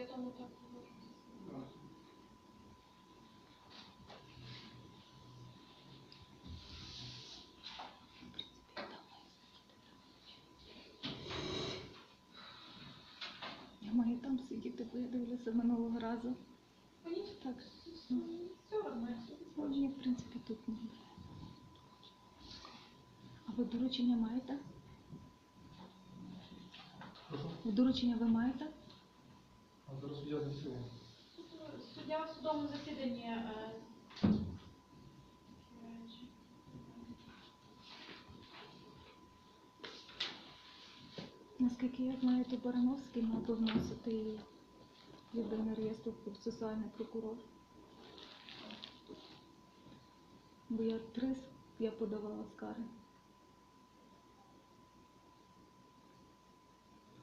Я тому так говорю. Я маю там сидіти, бо я дивлюся минулого разу. Мені Так, все одно, мені, в принципі, тут не. А ви доручення маєте? Доручення ви маєте? А зараз я. Суддя в судовому засіданні. е, Наскільки я знаю, то Барановський мав би вносити її єдиний реєстр процесуальний прокурор. Бо я три я подавала скарги.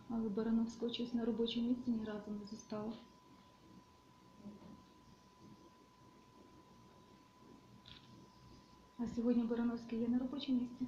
Але Барановського щось на робочому місці ні разу не застала. А сьогодні Барановський є на робочому місці?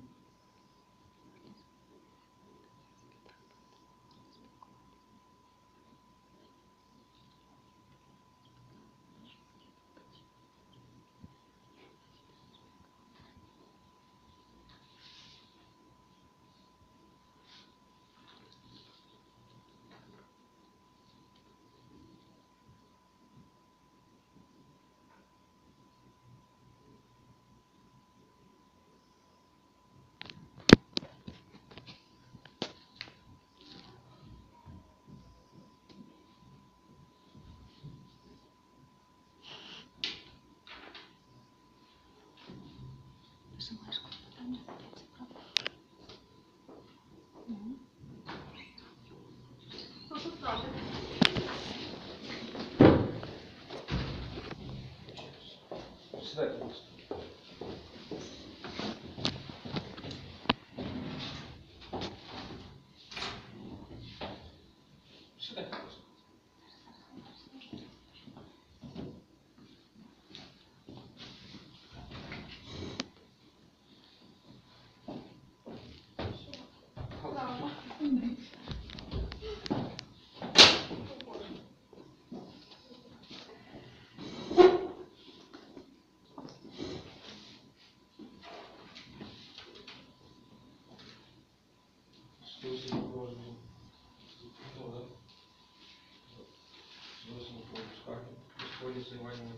Займання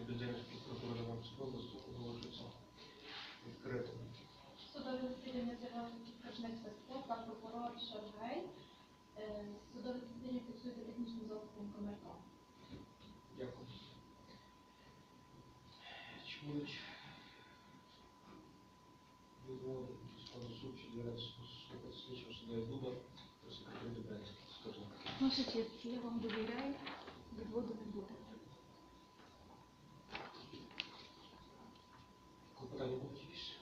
Любедянської прокуратури Львівської області оголошується відкритим. Судове засідання ССПО та прокурор Шаргай. Е, Судове засідання фіксується технічним засобом камерка. Дякую. Чи будуть відмови складу суд чи для слідчого суда дуба про секретарю Дебрянського? Ваша честь, я вам довіряю, відводу не буде. Клопотання будуть якісь?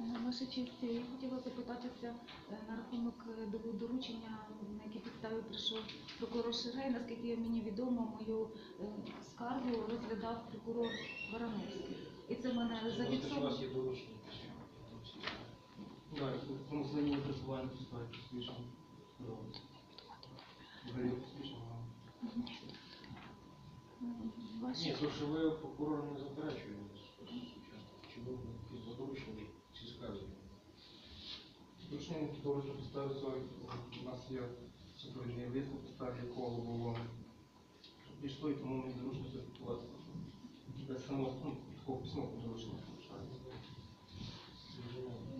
Е, Ваша честь, я хотіла запитатися е, на рахунок е, доручення, на якій підставі прийшов прокурор Ширей. Наскільки мені відомо, мою е, скаргу розглядав прокурор Барановський. І це мене Можете, що у вас є доручення? Так, тому змінює пересування підстави посвідчення. Взагалі посвідчення. М, Ваша Ні, то що ви прокурор не заперечуєте. Чи ви якісь задоручені ці скарги? Доручення доводиться підстави у нас є супровідний лист, на якого було пішло, і тому мені зручно зафіксувати. Без самого ну, такого письмового доручення.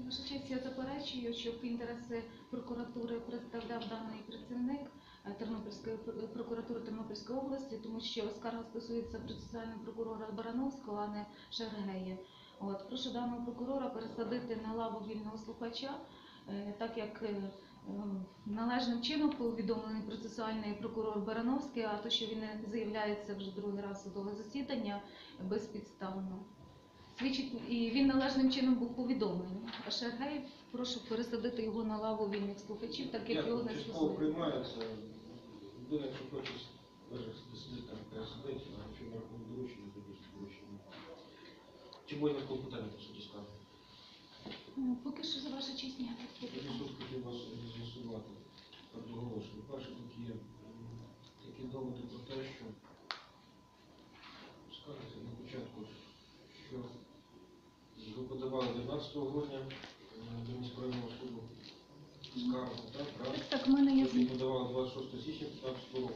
Ваша честь, я заперечую, щоб інтереси прокуратури представляв даний працівник е, Тернопільської прокуратури Тернопільської області, тому що скарга стосується процесуального прокурора Барановського, а не Шергея. От прошу даного прокурора пересадити на лаву вільного слухача, е, так як е, е, належним чином повідомлений процесуальний прокурор Барановський, а то, що він не заявляється вже другий раз судове засідання безпідставно. Свідчить, і він належним чином був повідомлений. А Шергей, прошу пересадити його на лаву вільних слухачів, так як його не стосується. приймається. Людина, якщо хоче вижити сидить там, пересидить, а якщо на рахунок доручення, то дуже доручення. Чи буде клопотання по суді скарги? Ну, поки що за ваша честь ніяких Я тут хотів вас з'ясувати одноголосно. Перше тут є такі доводи про те, що скажете на початку, що ви подавали 12 грудня е, до міськрайонного суду скаргу, так? Так, так, мене є Ви подавали 26 січня 15 року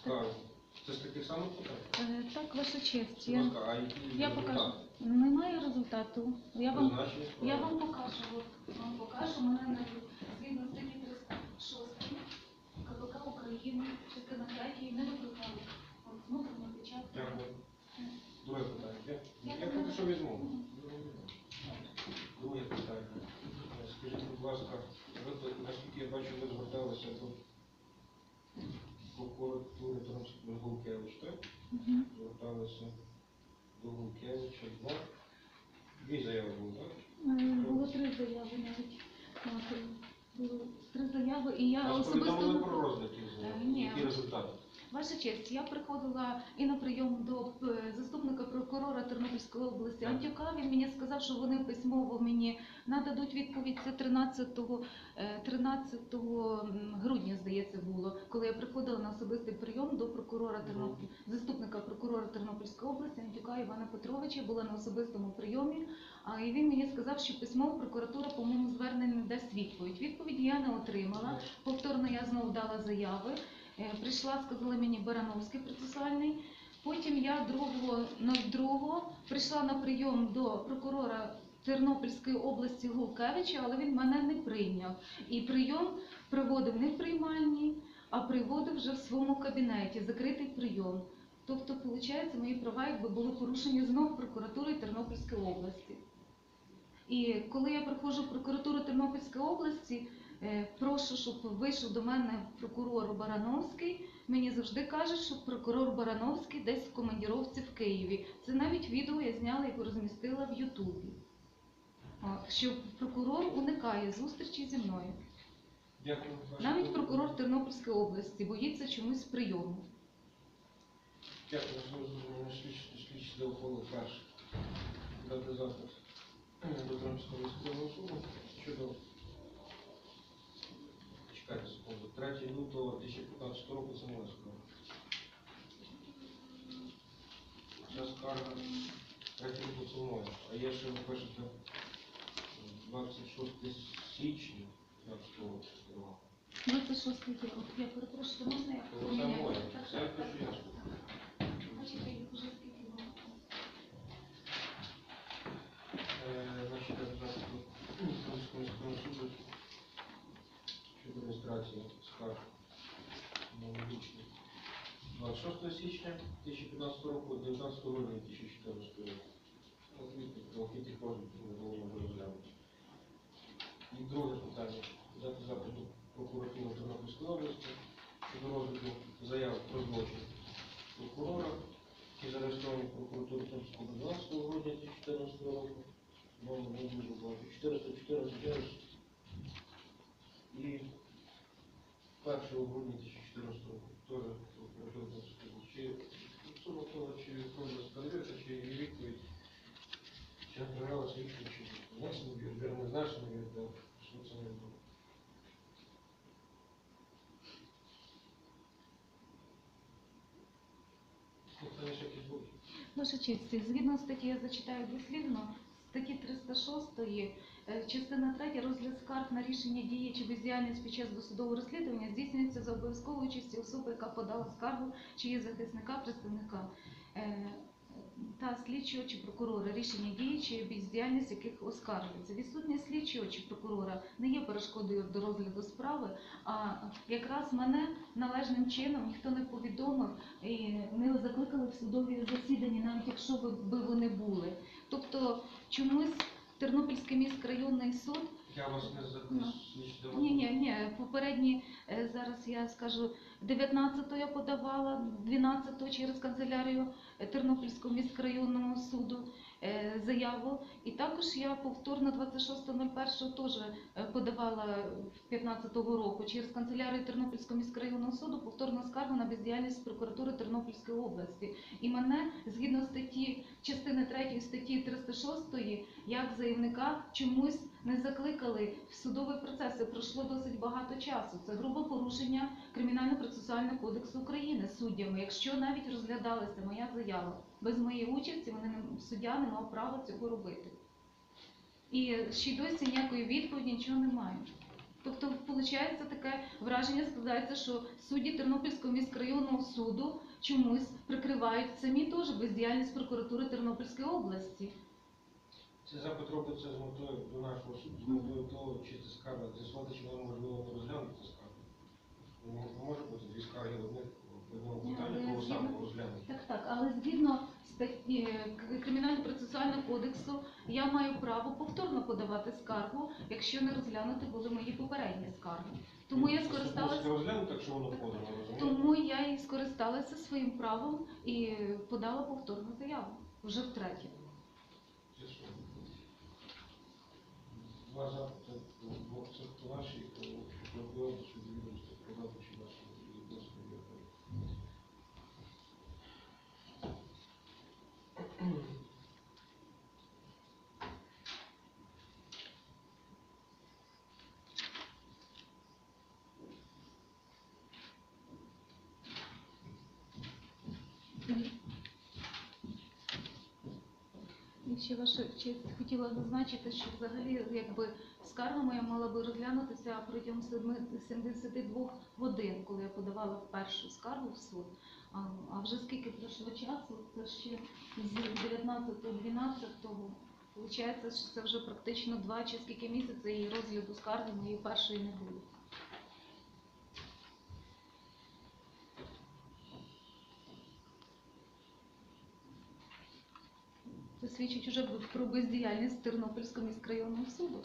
скаргу. Це з таких самих питань? Е, так, ваша честь. Я, я покажу. Немає результату. Я вам Призначення Я вам покажу, от вам покажу мене на згідно статті 306 КПК України, частина 3 не викликали. От внутрішня печатка. Дякую. Друге питання. Я, Я я поки що візьму. Друге питання. Скажіть, будь ласка, ви, наскільки я бачу, ви зверталися до прокуратури Транс- Гулкевич, так? Зверталися. Дві заяви були, так? Е, Було три заяви навіть. Було три заяви, і я Вас повідомили особисто... про розгляд їх Е, заяв. ні. Які результати? Ваша честь, я приходила і на прийом до е, заступника прокурора Тернопільської області Антюка. Він мені сказав, що вони письмово мені нададуть відповідь. Це 13, е, 13 грудня, здається, було, коли я приходила на особистий прийом до прокурора Тернопіль, заступника прокурора Тернопільської області Антюка Івана Петровича. Була на особистому прийомі. А і він мені сказав, що письмово прокуратура по моєму зверненню дасть відповідь. Відповідь я не отримала. Повторно я знову дала заяви. Е, Прийшла, сказали мені Барановський процесуальний. Потім я 2.02 прийшла на прийом до прокурора Тернопільської області Гулкевича, але він мене не прийняв. І прийом приводив не в приймальні, а приводив вже в своєму кабінеті, закритий прийом. Тобто, виходить, мої права якби були порушені знов прокуратурою Тернопільської області. І коли я приходжу в прокуратуру Тернопільської області, Прошу, щоб вийшов до мене прокурор Барановський. Мені завжди кажуть, що прокурор Барановський десь в командіровці в Києві. Це навіть відео я зняла і розмістила в Ютубі. Що прокурор уникає зустрічі зі мною. Дякую. Навіть прокурор Тернопільської області боїться чомусь прийому. Дякую. Слідчі слідчі ухвали перше. Дати запит до Кримського військового суду щодо чекайте секунду. 3 лютого 2015 року це моя скарга. Ця скарга 3 лютого це. А є ще ви пишете 26 січня 15 року скарга. 26 рік. Я перепрошую, можна я Це моє. Це я пишу я. так. Бачите, їх уже скільки було. Е, Значить, я зараз Кримського міського суду щодо реєстрації скарг на медичні. 26 січня 2015 року, 19 грудня 2014 року. Тих розглядів не розглянути. І друге питання. Взяти запит до прокуратури Тернопільської області щодо розгляду заяв про злочин прокурора, які зареєстровані в прокуратурі Тернопільської 12 грудня 2014 року. Номер не дуже багато. 414 і 1 грудня 2014 року. Теж прокуратура Тернопільської. Чи стосовно того, чи правда скандується, чи є відповідь, чи набиралася відповідь, чи внесено вір, не значено вір, да, що це не було. Питання ще якісь будуть? Ваша честь, згідно статті, я зачитаю дослівно, статті 306, е, частина 3, розгляд скарг на рішення дії чи бездіяльність під час досудового розслідування здійснюється за обов'язковою участі особи, яка подала скаргу, чи її захисника, представника. Та слідчого чи прокурора рішення дії чи бездіяльність яких оскаржується. Відсутність слідчого чи прокурора не є перешкодою до розгляду справи, а якраз мене належним чином ніхто не повідомив і не закликали в судові засідання, навіть якщо би вони були. Тобто чомусь Тернопільський міськрайонний суд Я вас не Ну. заслідчив. ні, ні, ні, попередні е, зараз я скажу 19-го я подавала, 12-го через канцелярію е, Тернопільського міськрайонного суду заяву. І також я повторно 26.01 теж е, подавала 15-го року через канцелярію Тернопільського міськрайонного суду повторно скаргу на бездіяльність прокуратури Тернопільської області. І мене згідно статті частини 3 статті 306 як заявника чомусь не закликали в судовий процес. Це пройшло досить багато часу. Це грубе порушення Кримінально-процесуального кодексу України суддями. Якщо навіть розглядалася моя заява без моєї участі, вони не- суддя не мав права цього робити. І ще й досі ніякої відповіді нічого немає. Тобто, виходить, таке враження складається, що судді Тернопільського міськрайонного суду чомусь прикривають самі теж бездіяльність прокуратури Тернопільської області. Цей запит робиться з метою до нашого суду, з метою того, чи це скарга, з'ясувати, чи вона можливо розглянути скаргу. Може бути дві скарги питанні, але кого згідно- саме розглянути. Так, так, але згідно Кримінально-процесуального кодексу я маю право повторно подавати скаргу, якщо не розглянути були мої попередні скарги. Тому я скористалася. розглянути, якщо воно подано. Тому я і скористалася своїм правом і подала повторну заяву вже втретє. З'ясуємо. Два запити, двох це ваші, прокурор, що відомості подати, чи ваші відносини є. І ще ваша честь хотіла зазначити, що взагалі якби скарга моя мала би розглянутися протягом семи- 72 годин, коли я подавала першу скаргу в суд. А, вже скільки пройшло часу, це ще з 19-12, виходить, що це вже практично два чи скільки місяців і розгляду скарги моєї першої не було. Це свідчить уже про бездіяльність Тернопільського міськрайонного суду.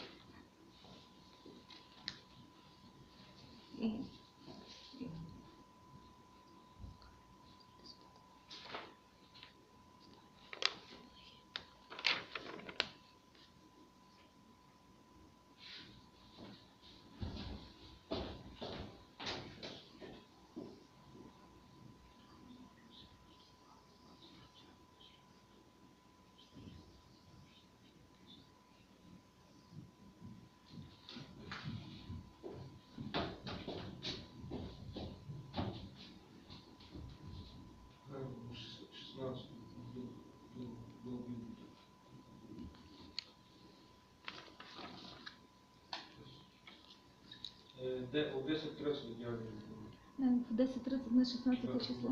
От 10-30 до дня. В 10.30 на 16 число.